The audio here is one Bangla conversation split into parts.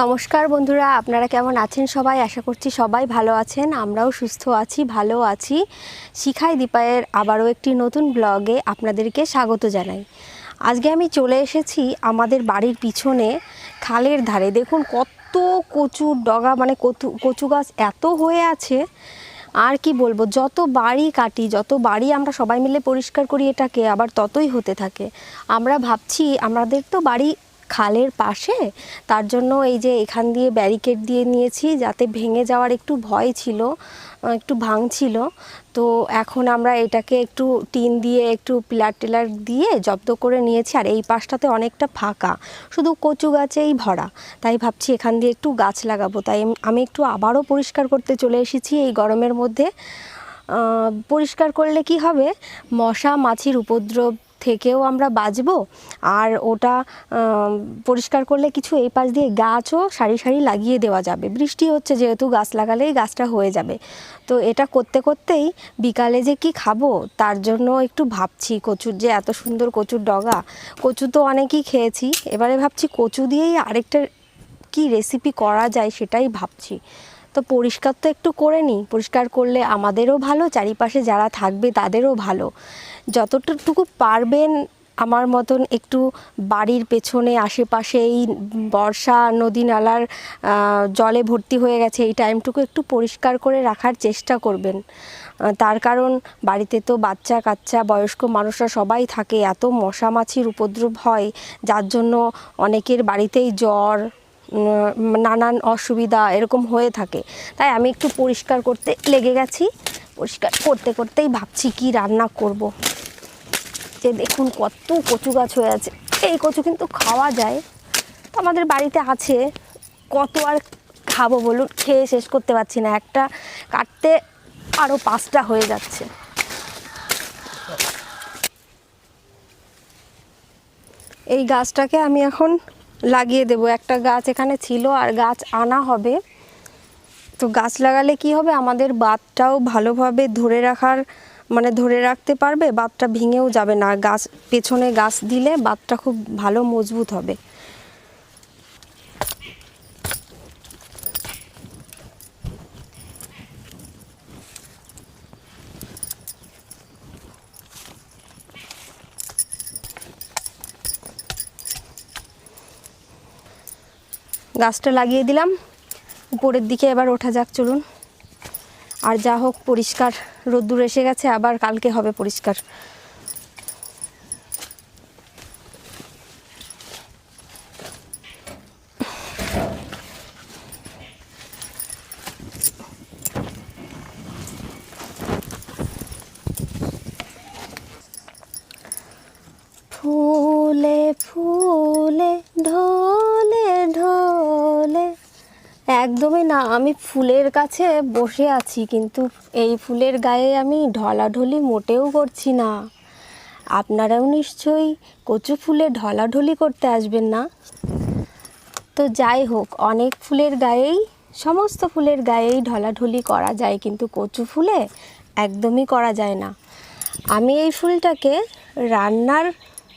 নমস্কার বন্ধুরা, আপনারা কেমন আছেন সবাই? আশা করছি সবাই ভালো আছেন, আমরাও সুস্থ আছি, ভালো আছি। শিখাই দীপায়ের আবারও একটি নতুন ব্লগে আপনাদেরকে স্বাগত জানাই। আজকে আমি চলে এসেছি আমাদের বাড়ির পিছনে খালের ধারে। দেখুন কত কচুর ডগা মানে কচু কচু গাছ এত হয়ে আছে। আর কি বলব, যত বাড়ি কাটি, যত বাড়ি আমরা সবাই মিলে পরিষ্কার করি এটাকে, আবার ততই হতে থাকে। আমরা ভাবছি, আমাদের তো বাড়ি খালের পাশে। তার জন্য এই যে এখান দিয়ে ব্যারিকেড দিয়ে নিয়েছি, যাতে ভেঙে যাওয়ার একটু ভয় ছিল একটু ভাঙছিল তো এখন আমরা এটাকে একটু টিন দিয়ে, একটু পিলার টিলার দিয়ে জব্দ করে নিয়েছি, আর এই পাশটাতে অনেকটা ফাঁকা। শুধু কচু গাছেই ভরা। তাই ভাবছি এখান দিয়ে একটু গাছ লাগাবো। তাই আমি- একটু আবারও পরিষ্কার করতে চলে এসেছি এই গরমের মধ্যে। পরিষ্কার করলে কি হবে? মশা, মাছির উপদ্রব থেকেও আমরা বাঁচবো। আর ওটা পরিষ্কার করলে কিছু এই পাশ দিয়ে গাছও সারি সারি লাগিয়ে দেওয়া যাবে। বৃষ্টি হচ্ছে যেহেতু গাছ লাগালেই গাছটা হয়ে যাবে। তো এটা করতে করতেই বিকালে যে কি খাব, তার জন্য একটু ভাবছি কচুর যে এত সুন্দর কচুর ডগা। কচু তো অনেকই খেয়েছি। এবারে ভাবছি কচু দিয়েই আরেকটা কি রেসিপি করা যায় সেটাই ভাবছি। তো পরিষ্কার তো একটু করে নিই। পরিষ্কার করলে আমাদেরও ভালো, চারিপাশে যারা থাকবে তাদেরও ভালো। যতটুকু পারবেন আমার মতন একটু বাড়ির পেছনে, আশেপাশে এই বর্ষা, নদী নালার জলে ভর্তি হয়ে গেছে, এই টাইমটুকু একটু পরিষ্কার করে রাখার চেষ্টা করবেন। তার কারণ বাড়িতে তো বাচ্চা, কাচ্চা, বয়স্ক মানুষরা সবাই থাকে, এত মশা মাছির উপদ্রব হয়, যার জন্য অনেকের বাড়িতেই জ্বর নানান অসুবিধা এরকম হয়ে থাকে। তাই আমি একটু পরিষ্কার করতে লেগে গেছি। পরিষ্কার করতে করতেই ভাবছি কি রান্না করব। যে দেখুন কত কচু গাছ হয়ে আছে। এই কচু কিন্তু খাওয়া যায়। তো আমাদের বাড়িতে আছে। কত আর খাব বলুন? খেয়ে শেষ করতে পারছি না। একটা কাটতে আরও পাঁচটা হয়ে যাচ্ছে। এই গাছটাকে আমি এখন লাগিয়ে দেব। একটা গাছ এখানে ছিল আর গাছ আনা হবে। তো গাছ লাগালে কি হবে? আমাদের বাতটাও ভালোভাবে ধরে রাখার মানে ধরে রাখতে পারবে বাতটা ভেঙেও যাবে না। গাছ, পেছনে গাছ দিলে বাতটা খুব ভালো মজবুত হবে। গাছটা লাগিয়ে দিলাম। উপরের দিকে এবার ওঠা যাক, চলুন। আর যা হোক, পরিষ্কার রোদ্দুর এসে গেছে, আবার কালকে হবে পরিষ্কার। ফুলে ফুলে ঢলে একদমই না। আমি ফুলের কাছে বসে আছি, কিন্তু এই ফুলের গায়ে আমি ঢলাঢলি মোটেও করছি না। আপনারাও নিশ্চয়ই কচু ফুলে ঢলাঢলি করতে আসবেন না। তো যাই হোক, অনেক ফুলের গায়েই, সমস্ত ফুলের গায়েই ঢলাঢলি করা যায়, কিন্তু কচু ফুলে একদমই করা যায় না। আমি এই ফুলটাকে রান্নার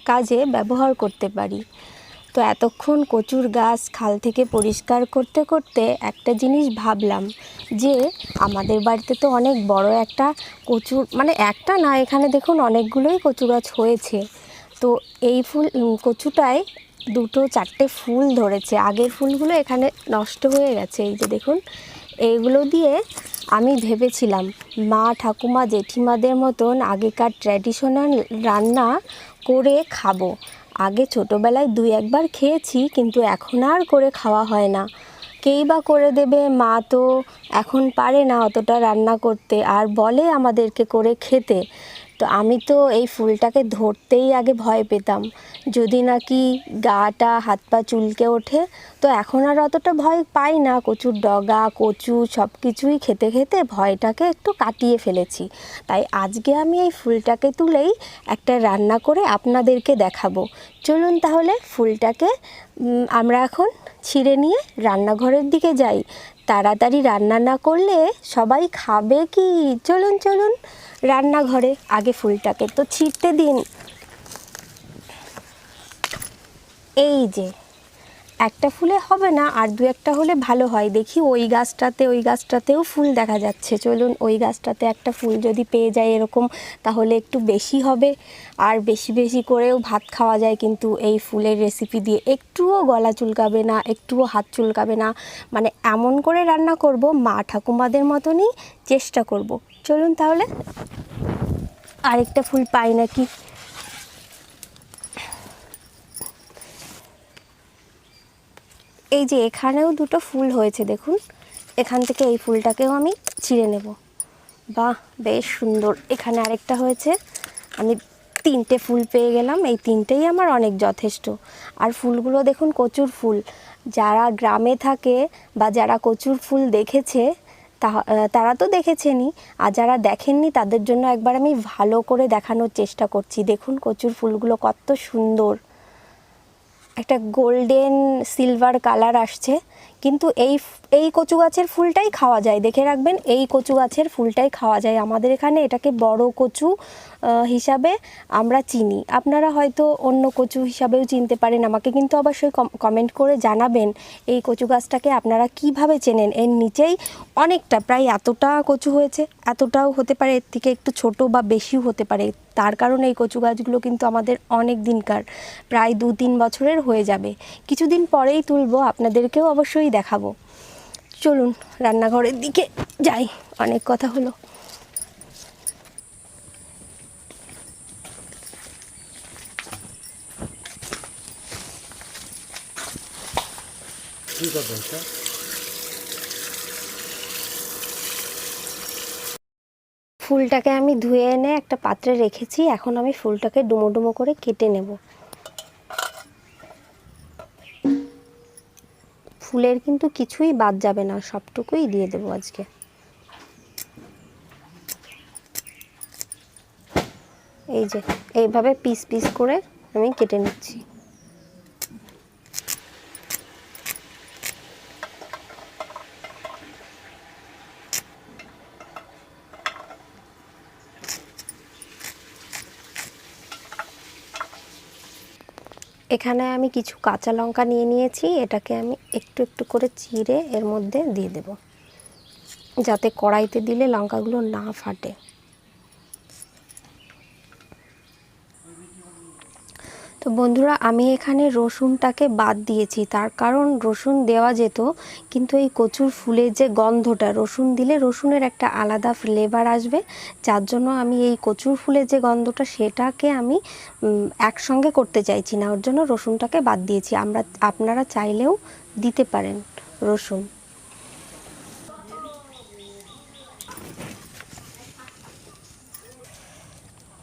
কাজে ব্যবহার করতে পারি। তো এতক্ষণ কচুর গাছ খাল থেকে পরিষ্কার করতে করতে একটা জিনিস ভাবলাম যে আমাদের বাড়িতে তো অনেক বড় একটা কচুর মানে একটা না, এখানে দেখুন অনেকগুলোই কচু গাছ হয়েছে। তো এই ফুল কচুটায় দুটো চারটে ফুল ধরেছে। আগের ফুলগুলো এখানে নষ্ট হয়ে গেছে, এই যে দেখুন। এইগুলো দিয়ে আমি ভেবেছিলাম, মা ঠাকুমা জেঠিমাদের মতন আগেকার ট্র্যাডিশনাল রান্না করে খাব। আগে ছোটোবেলায় দুই একবার খেয়েছি, কিন্তু এখন আর করে খাওয়া হয় না। কেই বা করে দেবে, মা তো এখন পারে না অতটা রান্না করতে, আর বলে আমাদেরকে করে খেতে। তো আমি তো এই ফুলটাকে ধরতেই আগে ভয় পেতাম। যদি নাকি গাটা হাত পা চুলকে ওঠে, তো এখন আর অতটা ভয় পাই না। কচুর ডগা, কচু সব কিছুই খেতে খেতে ভয়টাকে একটু কাটিয়ে ফেলেছি। তাই আজকে আমি এই ফুলটাকে তুলেই একটা রান্না করে আপনাদেরকে দেখাবো। চলুন তাহলে ফুলটাকে আমরা এখন ছিঁড়ে নিয়ে রান্নাঘরের দিকে যাই। তাড়াতাড়ি রান্না না করলে সবাই খাবে কি? চলুন চলুন রান্নাঘরে আগে ফুলটাকে। তো ছিঁড়তে দিন। এই যে একটা ফুলে হবে না, আর দু একটা হলে ভালো হয়। দেখি ওই গাছটাতে, ওই গাছটাতেও ফুল দেখা যাচ্ছে। চলুন, ওই গাছটাতে একটা ফুল যদি পেয়ে যায় এরকম, তাহলে একটু বেশি হবে। আর বেশি বেশি করেও ভাত খাওয়া যায়, কিন্তু এই ফুলের রেসিপি দিয়ে একটুও গলা চুলকাবে না, একটুও হাত চুলকাবে না। মানে এমন করে রান্না করব, মা ঠাকুমাদের মতনই চেষ্টা করব। চলুন তাহলে, আরেকটা ফুল পাই নাকি? এই যে এখানেও দুটো ফুল হয়েছে, দেখুন। এখান থেকে এই ফুলটাকেও আমি ছিঁড়ে নেব। বাহ, বেশ সুন্দর। এখানে আরেকটা হয়েছে। আমি তিনটে ফুল পেয়ে গেলাম। এই তিনটেই আমার অনেক যথেষ্ট। আর ফুলগুলো দেখুন, কচুর ফুল। যারা গ্রামে থাকে বা যারা কচুর ফুল দেখেছে তারা তো দেখেছেনই। আর যারা দেখেননি, তাদের জন্য একবার আমি ভালো করে দেখানোর চেষ্টা করছি। দেখুন, কচুর ফুলগুলো কত সুন্দর। একটা গোল্ডেন সিলভার কালার আসছে। কিন্তু এই এই কচু গাছের ফুলটাই খাওয়া যায়। দেখে রাখবেন, এই কচু গাছের ফুলটাই খাওয়া যায়। আমাদের এখানে এটাকে বড় কচু হিসাবে আমরা চিনি। আপনারা হয়তো অন্য কচু হিসাবেও চিনতে পারেন। আমাকে কিন্তু অবশ্যই কম- কমেন্ট করে জানাবেন এই কচু গাছটাকে আপনারা কীভাবে চেনেন। এর নিচেই অনেকটা, প্রায় এতটা কচু হয়েছে। এতটাও হতে পারে, এর থেকে একটু ছোট বা বেশিও হতে পারে। তার কারণে এই কচু গাছগুলো কিন্তু আমাদের অনেক দিনকার, প্রায় দু তিন বছরের হয়ে যাবে। কিছুদিন পরেই তুলবো, আপনাদেরকেও অবশ্যই দেখাবো। চলুন, রান্নাঘরের দিকে যাই। অনেক কথা হলো। করবে এটা ফুলটাকে আমি ধুয়ে এনে একটা পাত্রে রেখেছি। এখন আমি ফুলটাকে ডুমো ডুমো করে কেটে নেব। ফুলের কিন্তু কিছুই বাদ যাবে না, সবটুকুই দিয়ে দেবো আজকে। এই যে, এইভাবে পিস পিস করে আমি কেটে নিচ্ছি। এখানে আমি কিছু কাঁচা লঙ্কা নিয়ে নিয়েছি, এটাকে আমি একটু একটু করে চিড়ে এর মধ্যে দিয়ে দেব। যাতে কড়াইতে দিলে লঙ্কাগুলো না ফাটে। তো বন্ধুরা, আমি এখানে রসুনটাকে বাদ দিয়েছি। তার কারণ রসুন দেওয়া যেত, কিন্তু এই কচুর ফুলের যে গন্ধটা, রসুন দিলে রসুনের একটা আলাদা ফ্লেভার আসবে। যার জন্য আমি এই কচুর ফুলের যে গন্ধটা, সেটাকে আমি একসঙ্গে করতে চাইছি না। ওর জন্য রসুনটাকে বাদ দিয়েছি। আমরা, আপনারা চাইলেও দিতে পারেন রসুন।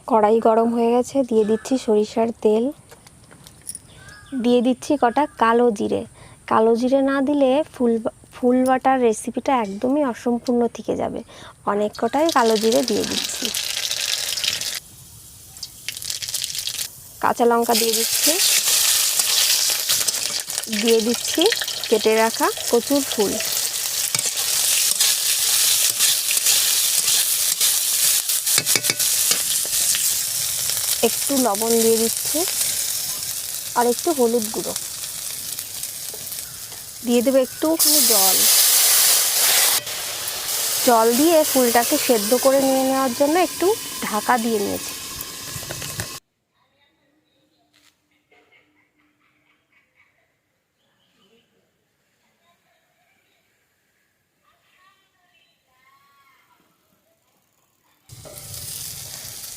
কড়াই গরম হয়ে গেছে। দিয়ে দিচ্ছি সরিষার তেল। দিয়ে দিচ্ছি কটা কালো জিরে। কালো জিরে না দিলে ফুল ফুল বাটার রেসিপিটা একদমই অসম্পূর্ণ থেকে যাবে। অনেক কটাই কালো জিরে দিয়ে দিচ্ছি। কাঁচা লঙ্কা দিয়ে দিচ্ছি। দিয়ে দিচ্ছি কেটে রাখা কচুর ফুল। একটু লবণ দিয়ে দিচ্ছি। আর একটু হলুদ গুঁড়ো। দিয়ে দেবো একটুখানি জল। জল দিয়ে ফুলটাকে সেদ্ধ করে নিয়ে নেওয়ার জন্য একটু ঢাকা দিয়ে নিয়েছি।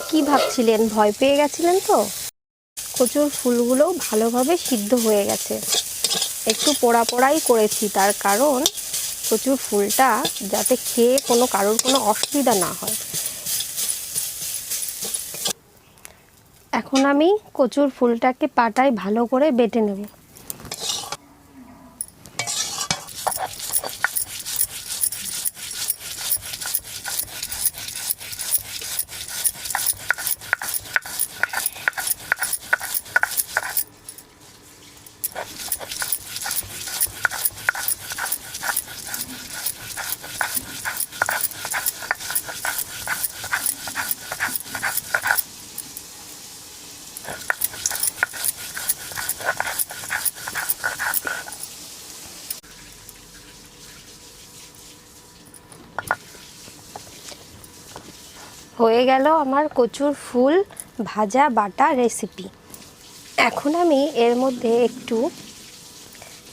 কি ভাবছিলেন? ভয় পেয়ে গেছিলেন তো? কচুর ফুলগুলো ভালোভাবে সিদ্ধ হয়ে গেছে। একটু পোড়া পোড়াই করেছি, তার কারণ কচুর ফুলটা যাতে খেয়ে কোনো কারোর কোনো অসুবিধা না হয়। এখন আমি কচুর ফুলটাকে পাটায় ভালো করে বেটে নেব। হয়ে গেল আমার কচুর ফুল ভাজা বাটা রেসিপি এখন আমি এর মধ্যে একটু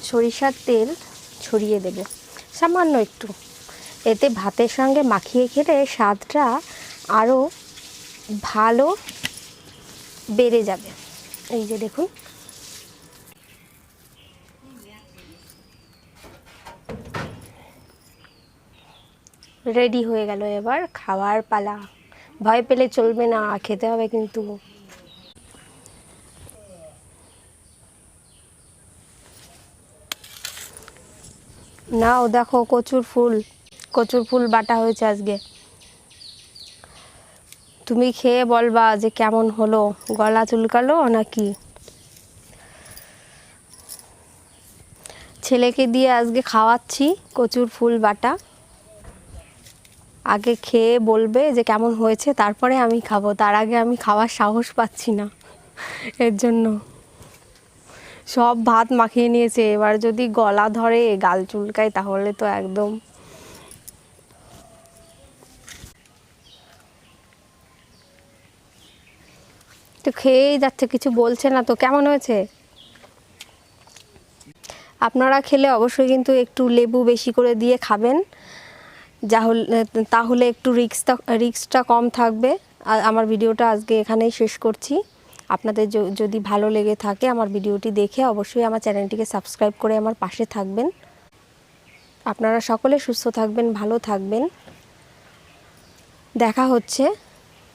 সরিষার তেল ছড়িয়ে দেব, সামান্য একটু। এতে ভাতের সঙ্গে মাখিয়ে খেলে স্বাদটা আরও ভালো বেড়ে যাবে। এই যে দেখুন। রেডি হয়ে গেল এবার খাওয়ার পালা। ভয় পেলে চলবে না, খেতে হবে কিন্তু। নাও, দেখো কচুর ফুল কচুর ফুল বাটা হয়েছে আজকে। তুমি খেয়ে বলবা যে কেমন হলো, গলা চুলকালো নাকি? ছেলেকে দিয়ে আজকে খাওয়াচ্ছি কচুর ফুল বাটা। আগে খেয়ে বলবে যে কেমন হয়েছে, তারপরে আমি খাব। তার আগে আমি খাওয়ার সাহস পাচ্ছি না। এর জন্য সব ভাত মাখিয়ে নিয়েছে। এবার যদি গলা ধরে, গাল চুলকায়, তাহলে তো একদম তো খেয়েই যাচ্ছে, কিছু বলছে না তো। কেমন হয়েছে? আপনারা খেলে অবশ্যই কিন্তু একটু লেবু বেশি করে দিয়ে খাবেন। তাহলে একটু রিক্সটা রিক্সটা কম থাকবে। আমার ভিডিওটা আজকে এখানেই শেষ করছি। আপনাদের যদি ভালো লেগে থাকে আমার ভিডিওটি দেখে অবশ্যই আমার চ্যানেলটিকে সাবস্ক্রাইব করে আমার পাশে থাকবেন। আপনারা সকলে সুস্থ থাকবেন, ভালো থাকবেন। দেখা হচ্ছে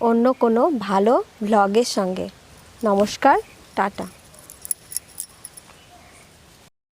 অন্য কোনো ভালো ভ্লগের সঙ্গে। নমস্কার, টাটা।